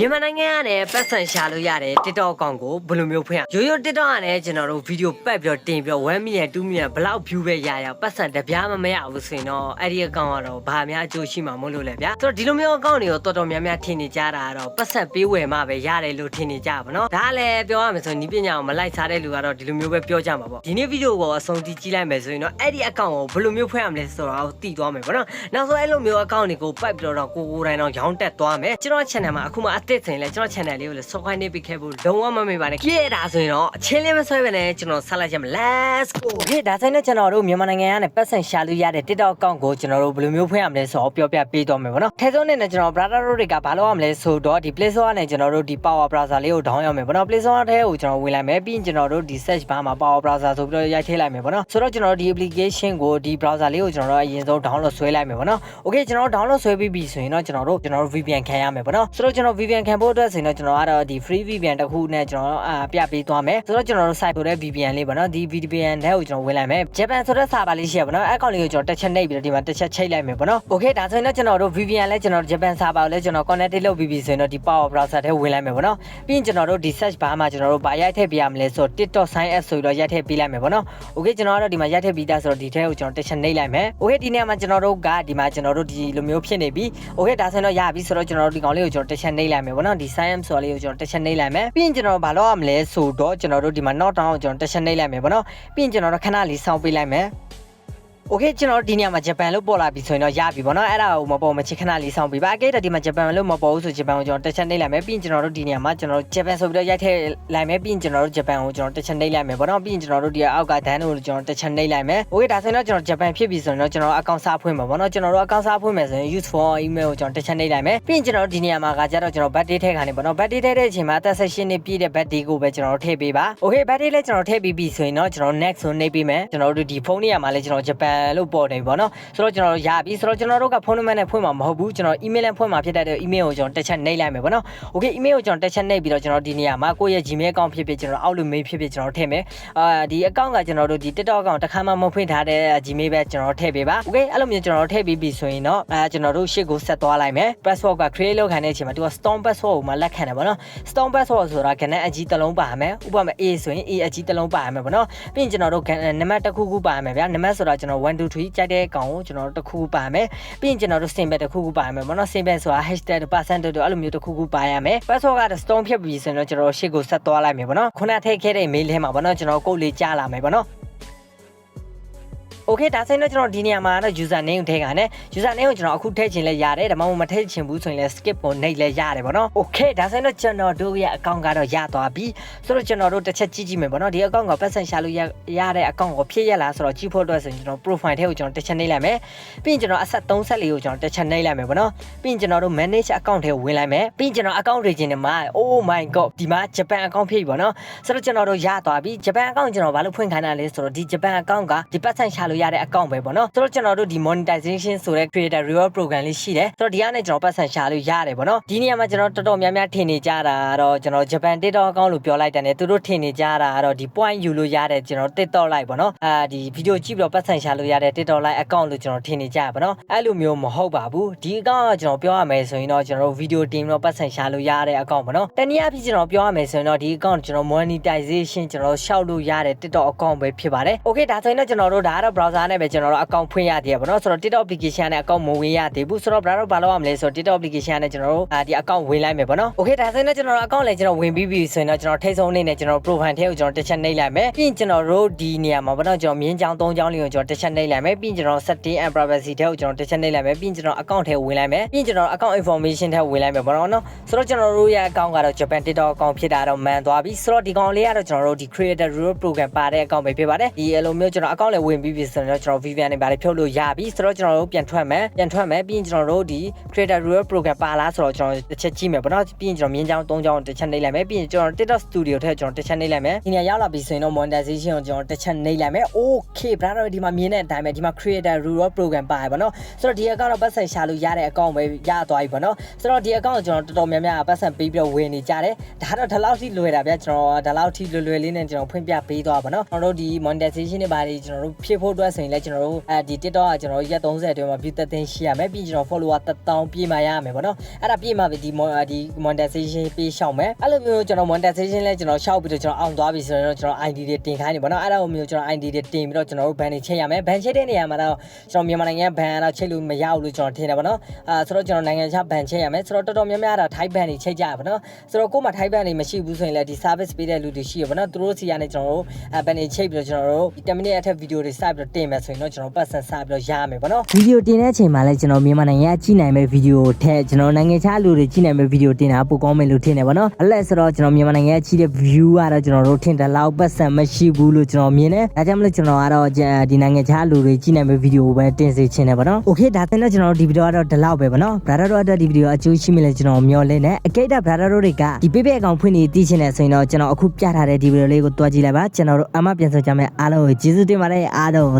မြန်မာနိုင်ငံကလည်းပတ်စံရှာလို့ရတယ် TikTok အကောင့်ကိုဘယ်လိုမျိုးဖွင့်ရရိုးရိုး TikTok ကလည်းကျွန်တော်တို့ဗီဒီယိုပတ်ပြီးတော့တင်ပြီးတော့1 million 2 million ဘယ်လောက် view ပဲရရပတ်စံတစ်ပြားမမရဘူးဆိုရင်တော့အဲ့ဒီအကောင့်ကတော့ဘာများအကျိုးရှိမှာမဟုတ်လို့လေဗျာဆိုတော့ဒီလိုမျိုးအကောင့်တွေကိုတော်တော်များများထင်နေကြတာကတော့ပတ်စံပေးဝယ်မှပဲရတယ်လို့ထင်နေကြပါတော့ဒါကလည်းပြောရမယ်ဆိုရင်ဒီပညာကိုမလိုက်စားတဲ့လူကတော့ဒီလိုမျိုးပဲပြောကြမှာပေါ့ဒီနေ့ဗီဒီယိုကိုအဆုံးထိကြည့်လိုက်မယ်ဆိုရင်တော့အဲ့ဒီအကောင့်ကိုဘယ်လိုမျိုးဖွင့်ရမလဲဆိုတော့သိသွားမယ်ပေါ့နော်နောက်ဆုံးအဲ့လိုမျိုးအကောင့်တွေကိုပတ်ပြီးတော့ကိုကိုယ်တိုင်တော့ရောင်းတက်သွားမယ်ကျွန်တော် channel မှာအခုမှအသစ်ဆိုရင်လည်းကျွန်တော် channel လေးကိုလည်း subscribe နေပြီးခဲ့ဖို့လုံးဝမမေ့ပါနဲ့ကြည့်ရတာဆိုရင်တော့အချင်းလေးမဆွဲပဲနဲ့ကျွန်တော်ဆက်လိုက်ကြမယ် let's go ဒီဒါဆိုင်နဲ့ကျွန်တော်တို့မြန်မာနိုင်ငံကနေပတ်စံရှာလို့ရတဲ့ TikTok account ကိုကျွန်တော်တို့ဘယ်လိုမျိုးဖွင့်ရမလဲဆိုတော့ပြောပြပေးသွားမယ်ပေါ့နော်ထဲဆုံးနဲ့ကျွန်တော် brother တို့တွေကဘာလုပ်ရမလဲဆိုတော့ဒီ Play Store ကနေကျွန်တော်တို့ဒီ Power Browser လေးကို down ရမယ်ပေါ့နော် Play Store ထဲကိုကျွန်တော်ဝင်လိုက်မယ်ပြီးရင်ကျွန်တော်တို့ဒီ search bar မှာ Power Browser ဆိုပြီးတော့ရိုက်ထည့်လိုက်မယ်ပေါ့နော်ဆိုတော့ကျွန်တော်တို့ဒီ application ကိုဒီ browser လေးကိုကျွန်တော်တို့အရင်ဆုံး download ဆွဲလိုက်မယ်ပေါ့နော် okay ကျွန်တော်တို့ download ဆွဲပြီးပြီဆိုရင်တော့ကျွန်တော်တို့ကျွန်တော်တို့ VPN ခံရမယ်ပေါ့နော်ဆိုတော့ကျွန်တော် VPN ခံဖို့အတွက်ဆိုရင်တော့ကျွန်တော်ကတော့ဒီ free VPN တစ်ခုနဲ့ကျွန်တော်တို့အာပြပေးသွားမယ်ဆိုတော့ကျွန်တော်တို့ site ဆိုတဲ့ VPN လေးပေါ့နော်ဒီ VPN ထဲကိုကျွန်တော်ဝင်လိုက်မယ် Japan ဆိုတဲ့ server လေးရှိရပေါ့နော်အဲ့ကောင်လေးကိုကျွန်တော်တစ်ချက်နှိပ်ပြီးတော့ဒီမှာတစ်ချက်ချိတ်လိုက်မယ်ပေါ့နော် okay ဒါဆိုရင်တော့ကျွန်တော်တို့ VPN လဲကျွန်တော် Japan server ကိုလဲကျွန်တော် connect လုပ်ပြီးပြီဆိုရင်တော့ဒီ Power browser ထဲဝင်လိုက်မယ်ပေါ့နော်ပြီးရင်ကျွန်တော်တို့ဒီ search bar မှာကျွန်တော်တို့ဗာရိုက်ထည့်ပေးရမလဲဆိုတော့ TikTok sign app ဆိုပြီးတော့ရိုက်ထည့်ပေးလိုက်မယ်ပေါ့နော် okay ကျွန်တော်ကတော့ဒီမှာရိုက်ထည့်ပြီးသားဆိုတော့ဒီထဲကိုကျွန်တော်တစ်ချက်နှိပ်လိုက်မယ် okay ဒီနေ့မှာကျွန်တော်တို့ကဒီမှာကျွန်တော်တို့ဒီလိုမျိုးဖြစ်နေပြီ okay ဒါဆိုရင်တော့ရပြီဆိုတော့ကျွန်တော်တို့ဒီကောင်လေးကိုကျွန်တော်တစ်ချက်နှိပ်လိုက်မယ်ပေါ့နော်ဒီ sign app ဆိုလေးကိုကျွန်တော်တစ်ချက်နှိပ်လိုက်မယ်ပြီးရင်ကျွန်တော်ဘာလုပ်ရမလဲဆိုတော့ကျွန်တော်တို့ဒီမှာ not down ကိုကျွန်တော်တစ်ချက်နှိပ်လိုက်မယ်ပေါ့နော်ပြီးရင်ကျွန်တော်တို့ခဏလေးစောင့်ပေးလိုက်မယ် โอเคကျွန်တော်တို့ဒီနေရာမှာဂျပန်လို့ပေါ်လာပြီဆိုရင်တော့ရပြီပေါ့နော်အဲ့ဒါကိုမပေါ်မချစ်ခဏလေးစောင့်ပြီးပါအကဲတော့ဒီမှာဂျပန်လို့မပေါ်ဘူးဆိုဂျပန်ကိုကျွန်တော်တစ်ချက်နှိပ်လိုက်မယ်ပြီးရင်ကျွန်တော်တို့ဒီနေရာမှာကျွန်တော်တို့ဂျပန်ဆိုပြီးတော့ရိုက်ထည့်လိုက်မယ်ပြီးရင်ကျွန်တော်တို့ဂျပန်ကိုကျွန်တော်တစ်ချက်နှိပ်လိုက်မယ်ပေါ့နော်ပြီးရင်ကျွန်တော်တို့ဒီအောက်ကဒန်းကိုကျွန်တော်တစ်ချက်နှိပ်လိုက်မယ်โอเคဒါဆိုရင်တော့ကျွန်တော်ဂျပန်ဖြစ်ပြီဆိုရင်တော့ကျွန်တော်အကောင့်စားဖွင့်မှာပေါ့နော်ကျွန်တော်တို့အကောင့်စားဖွင့်မယ်ဆိုရင် use for email ကိုကျွန်တော်တစ်ချက်နှိပ်လိုက်မယ်ပြီးရင်ကျွန်တော်တို့ဒီနေရာမှာကကြတော့ကျွန်တော် battery ထည့်ခါနေပေါ့နော် battery ထည့်တဲ့အချိန်မှာအသက်16နှစ်ပြည့်တဲ့ battery ကိုပဲကျွန်တော်တို့ထည့်ပေးပါโอเค battery လည်းကျွန်တော်ထည့်ပြီးပြီဆိုရင်တော့ကျွန်တော် next ကိုနှိပ်ပေးမယ်ကျွန်တော်တို့ဒီဖုန်းနေရာမှာလည်းကျွန်တော်ဂျပန် လို့ပေါ်နေပြီပေါ့နော်ဆိုတော့ကျွန်တော်တို့ရပြီဆိုတော့ကျွန်တော်တို့ကဖုန်းနံပါတ်နဲ့ဖွင့်မှာမဟုတ်ဘူးကျွန်တော် email နဲ့ဖွင့်မှာဖြစ်တဲ့အတွက် email ကိုကျွန်တော်တစ်ချက်နှိပ်လိုက်မယ်ပေါ့နော် okay email ကိုကျွန်တော်တစ်ချက်နှိပ်ပြီးတော့ကျွန်တော်ဒီနေရာမှာကိုယ့်ရဲ့ gmail account ဖြစ်ဖြစ်ကျွန်တော် outlook mail ဖြစ်ဖြစ်ကျွန်တော်ထည့်မယ်အာဒီ account ကကျွန်တော်တို့ဒီ tiktok account တစ်ခါမှမဖွင့်ထားတဲ့ gmail ပဲကျွန်တော်ထည့်ပေးပါ okay အဲ့လိုမျိုးကျွန်တော်ထည့်ပြီးပြီဆိုရင်တော့အဲကျွန်တော်တို့ရှေ့ကိုဆက်သွားလိုက်မယ် password က create လုပ်ခံတဲ့အချိန်မှာသူက storm password ကိုမှလက်ခံတယ်ပေါ့နော် storm password ဆိုတာခဏအကြီးတစ်လုံးပါမယ်ဥပမာ A ဆိုရင် A အကြီးတစ်လုံးပါမယ်ပေါ့နော်ပြီးရင်ကျွန်တော်တို့နံပါတ်တစ်ခုခုပါမယ်ဗျာနံပါတ်ဆိုတာကျွန်တော်1 2 3ကြိုက်တဲ့ကောင်ကိုကျွန်တော်တို့တစ်ခုခုပါမယ်ပြီးရင်ကျွန်တော်တို့ symbol တစ်ခုခုပါမယ်ပေါ့နော် symbol ဆိုတာ hashtag percent တို့အဲ့လိုမျိုးတစ်ခုခုပါရမယ် password က storm ဖြစ်ပြီဆိုရင်တော့ကျွန်တော်ရှေ့ကိုဆက်သွားလိုက်မယ်ပေါ့နော်ခုနထည့်ခဲ့တဲ့ mail ထဲမှာပေါ့နော်ကျွန်တော်ကုတ်လေးကြားလာမယ်ပေါ့နော် Okay ဒါဆိုရင်တော့ကျွန်တော်ဒီနေရာမှာတော့ user name ကိုထည့်ခိုင်းတယ် user name ကိုကျွန်တော်အခုထည့်ချင်လဲရတယ်ဒါမှမဟုတ်မထည့်ချင်ဘူးဆိုရင်လဲ skip ပုံနှိပ်လဲရတယ်ဗောနော် Okay ဒါဆိုရင်တော့ကျွန်တော်တို့ရဲ့ account ကတော့ရသွားပြီဆိုတော့ကျွန်တော်တို့တစ်ချက်ကြည့်ကြည့်မယ်ဗောနော်ဒီ account ကိုပတ်စံရှာလို့ရရတဲ့ account ကိုဖြည့်ရလားဆိုတော့ကြည့်ဖို့အတွက်ဆိုရင်ကျွန်တော် profile ထဲကိုကျွန်တော်တစ်ချက်နှိပ်လိုက်မယ်ပြီးရင်ကျွန်တော်အဆက်34ကိုကျွန်တော်တစ်ချက်နှိပ်လိုက်မယ်ဗောနော်ပြီးရင်ကျွန်တော်တို့ manage account ထဲကိုဝင်လိုက်မယ်ပြီးရင်ကျွန်တော် account တွေချင်းနေမှာ oh my god ဒီမှာ Japan account ဖြည့်ပြီဗောနော်ဆိုတော့ကျွန်တော်တို့ရသွားပြီ Japan account ကျွန်တော်ဘာလို့ဖွင့်ခိုင်းတာလဲဆိုတော့ဒီ Japan account ကဒီပတ်စံရှာလို့ရတဲ့ account ပဲပေါ့နော်ဆိုတော့ကျွန်တော်တို့ဒီ monetization ဆိုတဲ့ creator reward program လေးရှိတယ်ဆိုတော့ဒီကနေကျွန်တော်ပတ်စံရှာလို့ရတယ်ပေါ့နော်ဒီနေရာမှာကျွန်တော်တော်တော်များများထင်နေကြတာကတော့ကျွန်တော် Japan TikTok account လို့ပြောလိုက်တယ်ねသူတို့ထင်နေကြတာကတော့ဒီ point ယူလို့ရတဲ့ကျွန်တော် TikTok like ပေါ့နော်အာဒီ video ကြည့်ပြီးတော့ပတ်စံရှာလို့ရတဲ့ TikTok like account လို့ကျွန်တော်ထင်နေကြပါတော့အဲ့လိုမျိုးမဟုတ်ပါဘူးဒီ account ကကျွန်တော်ပြောရမယ်ဆိုရင်တော့ကျွန်တော် video တင်ပြီးတော့ပတ်စံရှာလို့ရတဲ့ account ပေါ့နော်တနည်းအားဖြင့်ကျွန်တော်ပြောရမယ်ဆိုရင်တော့ဒီ account ကျွန်တော် monetization ကျွန်တော်ရှောက်လို့ရတဲ့ TikTok account ပဲဖြစ်ပါတယ် okay ဒါဆိုရင်တော့ကျွန်တော်တို့ဒါကတော့ browser နဲ့ပဲကျွန်တော်တို့ account ဖွင့်ရသေးတယ်ပေါ့နော်ဆိုတော့ TikTok application နဲ့ account မဝင်ရသေးဘူးဆိုတော့ browser ဘာလုပ်ရမလဲဆိုတော့ TikTok application နဲ့ကျွန်တော်တို့အာဒီ account ဝင်လိုက်မယ်ပေါ့နော် okay ဒါဆိုရင်တော့ကျွန်တော်တို့ account လည်းကျွန်တော်ဝင်ပြီးပြီဆိုရင်တော့ကျွန်တော်ထိတ်ဆုံးအနေနဲ့ကျွန်တော် profile ထဲကိုကျွန်တော်တစ်ချက်နှိပ်လိုက်မယ်ပြီးရင်ကျွန်တော်တို့ဒီနေရာမှာပေါ့နော်ကျွန်တော်မြင်းချောင်း၃ချောင်းလေးကိုကျွန်တော်တစ်ချက်နှိပ်လိုက်မယ်ပြီးရင်ကျွန်တော် setting and privacy ထဲကိုကျွန်တော်တစ်ချက်နှိပ်လိုက်မယ်ပြီးရင်ကျွန်တော် account ထဲဝင်လိုက်မယ်ပြီးရင်ကျွန်တော် account information ထဲဝင်လိုက်မယ်ပေါ့နော်နော်ဆိုတော့ကျွန်တော်တို့ရဲ့ account ကတော့ Japan TikTok account ဖြစ်တာတော့မှန်သွားပြီဆိုတော့ဒီကောင်လေးကတော့ကျွန်တော်တို့ဒီ creator reward program ပါတဲ့ account ပဲဖြစ်ပါတယ်ဒီအလိုမျိုးကျွန်တော် account လည်းဝင်ပြီးပြီဆိုတော့ကျွန်တော် VPN နဲ့ဗာလေးဖြုတ်လို့ရပြီဆိုတော့ကျွန်တော်တို့ပြန်ထွက်မယ်ပြန်ထွက်မယ်ပြီးရင်ကျွန်တော်တို့ဒီ creator reward program ပါလားဆိုတော့ကျွန်တော်တစ်ချက်ကြည့်မယ်ပေါ့နော်ပြီးရင်ကျွန်တော်မြင်းချောင်း၃ချောင်းတစ်ချက်နှိပ်လိုက်မယ်ပြီးရင်ကျွန်တော် TikTok studio ထဲကျွန်တော်တစ်ချက်နှိပ်လိုက်မယ်ဒီနေရာရောက်လာပြီဆိုရင်တော့ monetization ကိုကျွန်တော်တစ်ချက်နှိပ်လိုက်မယ် okay brother ဒီမှာမြင်တဲ့အတိုင်းပဲဒီမှာ creator reward program ပါတယ်ပေါ့နော်ဆိုတော့ဒီ account တော့ပတ်စံရှာလို့ရတဲ့ account ပဲရသွားပြီပေါ့နော်ဆိုတော့ဒီ account ကိုကျွန်တော်တော်တော်များများပတ်စံပေးပြီးတော့ဝင်နေကြတယ်ဒါတော့ဒီလောက်ထိလွယ်တာဗျကျွန်တော်ဒီလောက်ထိလွယ်လွယ်လေးနဲ့ကျွန်တော်ဖွင့်ပြပေးသွားပါတော့ကျွန်တော်တို့ဒီ monetization တွေပါတယ်ကျွန်တော်တို့ဖြစ်ဖို့အတွက်ဆိုရင်လည်းကျွန်တော်တို့အဲဒီ TikTok ကကျွန်တော်တို့ရက်30အတွင်းမှာ view သက်သိန်းရှိရမယ်ပြီးကျွန်တော် follower 1000ပြည့်မှရမယ်ပေါ့နော်အဲ့ဒါပြည့်မှပဲဒီ mon- ဒီ monetization ပေးရှောက်မယ်အဲ့လိုမျိုးကျွန်တော် monetization လဲကျွန်တော်ရှောက်ပြီးတော့ကျွန်တော်အောင်သွားပြီဆိုတော့ကျွန်တော် ID တွေတင်ခိုင်းနေပေါ့နော်အဲ့ဒါမျိုးကျွန်တော် ID တွေတင်ပြီးတော့ကျွန်တော်တို့ ban တွေချိန်ရမယ် ban ချိန်တဲ့နေရာမှာတော့ကျွန်တော်မြန်မာနိုင်ငံ ban ကတော့ချိန်လို့မရဘူးလို့ကျွန်တော်ထင်တယ်ပေါ့နော်အာဆိုတော့ကျွန်တော်နိုင်ငံခြား ban ချိန်ရမယ်ဆိုတော့တော်တော်များများတော့ Thai ban တွေချိန်ကြရပါတော့ဆိုတော့ကို့မှာ Thai ban တွေမရှိဘူးဆိုရင်လည်းဒီ service ပေးတဲ့လူတွေရှိရပါတော့သူတို့စီကနေကျွန်တော်တို့ ban တွေချိန်ပြီးတော့ကျွန်တော်တို့10 minute အထက် video တွေစပြီးတော့တင်မယ်ဆိုရင်တော့ကျွန်တော်ပတ်စံစပြီးတော့ရမယ်ပေါ့နော်ဗီဒီယိုတင်တဲ့အချိန်မှာလည်းကျွန်တော်မြန်မာနိုင်ငံကကြည့်နိုင်မဲ့ဗီဒီယိုထက်ကျွန်တော်နိုင်ငံခြားလူတွေကြည့်နိုင်မဲ့ဗီဒီယိုတင်တာပိုကောင်းမယ်လို့ထင်တယ်ပေါ့နော်အလက်ဆိုတော့ကျွန်တော်မြန်မာနိုင်ငံကကြည့်တဲ့ view ကတော့ကျွန်တော်တို့ထင်တယ်လောက်ပတ်စံမရှိဘူးလို့ကျွန်တော်မြင်တယ်ဒါကြောင့်မလို့ကျွန်တော်ကတော့ဒီနိုင်ငံခြားလူတွေကြည့်နိုင်မဲ့ဗီဒီယိုပဲတင်စေချင်တယ်ပေါ့နော် Okay ဒါသင်တော့ကျွန်တော်တို့ဒီဗီဒီယိုကတော့ဒီလောက်ပဲပေါ့နော် brother တို့အတွက်ဒီဗီဒီယိုအကျိုးရှိမိလဲကျွန်တော်မျှော်လင့်တယ်အကိတ်တာ brother တို့တွေကဒီပေးပေးအကောင်ဖွင့်နေသိချင်တယ်ဆိုရင်တော့ကျွန်တော်အခုပြထားတဲ့ဒီဗီဒီယိုလေးကိုတွားကြည့်လိုက်ပါကျွန်တော်တို့အမှပြန်ဆိုကြမယ်အားလုံးကိုကျေးဇူးတင်ပါတယ်အားလုံး